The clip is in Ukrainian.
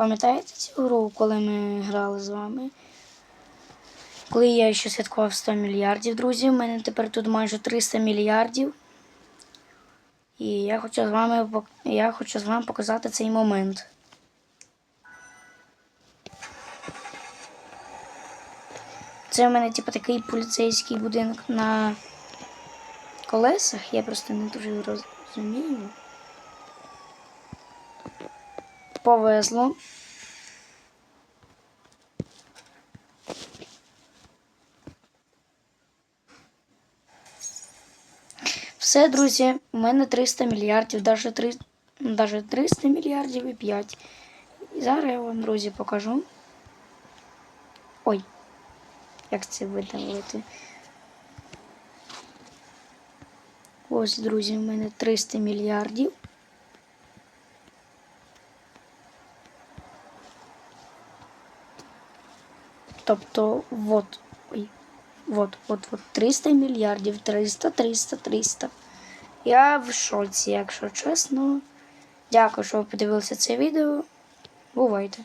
Пам'ятаєте цю гру, коли ми грали з вами? Коли я ще святкував 100 мільярдів, друзі, у мене тепер тут майже 300 мільярдів. І я хочу з вами я хочу з вами показати цей момент. Це у мене, типу, такий поліцейський будинок на колесах. Я просто не дуже розумію. Повезло. Все, друзі, у мене 300 мільярдів, навіть 3, навіть 300 мільярдів і 5. І зараз я вам, друзі, покажу. Ой, як це видавити. Ось, друзі, у мене 300 мільярдів. Тобто, от, ой, от, от, от 300 мільярдів, 300, 300, 300. Я в шоці, якщо чесно. Дякую, що ви подивилися це відео. Бувайте!